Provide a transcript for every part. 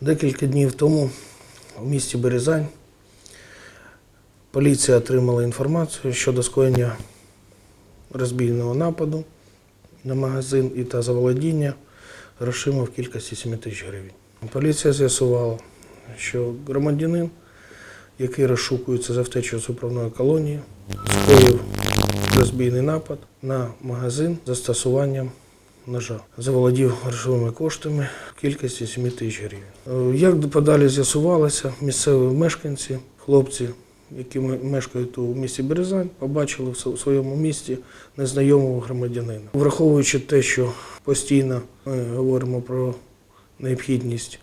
Декілька днів тому в місті Березань поліція отримала інформацію щодо скоєння розбійного нападу на магазин і та заволодіння грошима в кількості 7 тисяч гривень. Поліція з'ясувала, що громадянин, який розшукується за втечею з управної колонії, скоїв розбійний напад на магазин застосуванням ножа. Заволодів грошовими коштами в кількості 7 тисяч гривень. Е, Як подалі з'ясувалося, місцеві мешканці, хлопці, які мешкають у місті Березань, побачили в своєму місті незнайомого громадянина. Враховуючи те, що постійно ми говоримо про необхідність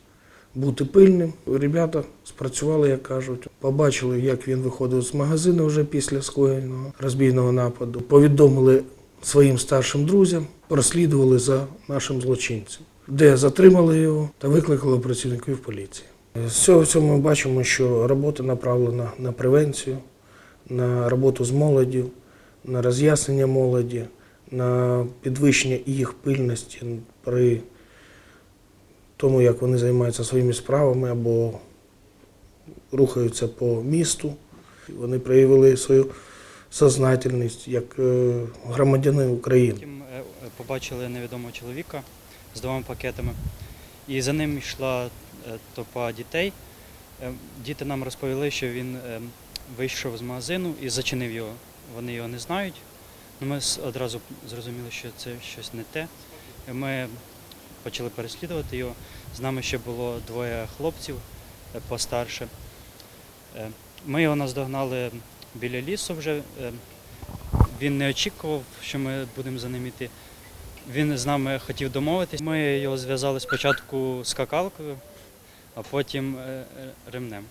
бути пильним, ребята спрацювали, як кажуть, побачили, як він виходив з магазину вже після скоєного розбійного нападу, повідомили своїм старшим друзям, прослідували за нашим злочинцем, де затримали його та викликали працівників поліції. З цього всього ми бачимо, що робота направлена на превенцію, на роботу з молоддю, на роз'яснення молоді, на підвищення їх пильності при тому, як вони займаються своїми справами або рухаються по місту. Вони проявили свою сознательність як е, громадяни України. Потім е, побачили невідомого чоловіка з двома пакетами, і за ним йшла е, толпа дітей. Діти нам розповіли, що він вийшов з магазину і зачинив його. Вони його не знають. Ну, Ми одразу зрозуміли, що це щось не те. Ми почали переслідувати його. З нами ще було двоє хлопців постарше. Ми його наздогнали біля лісу вже. е, Він не очікував, що ми будемо за ним йти. Він з нами хотів домовитись. Ми його зв'язали спочатку скакалкою, а потім е, ремнем.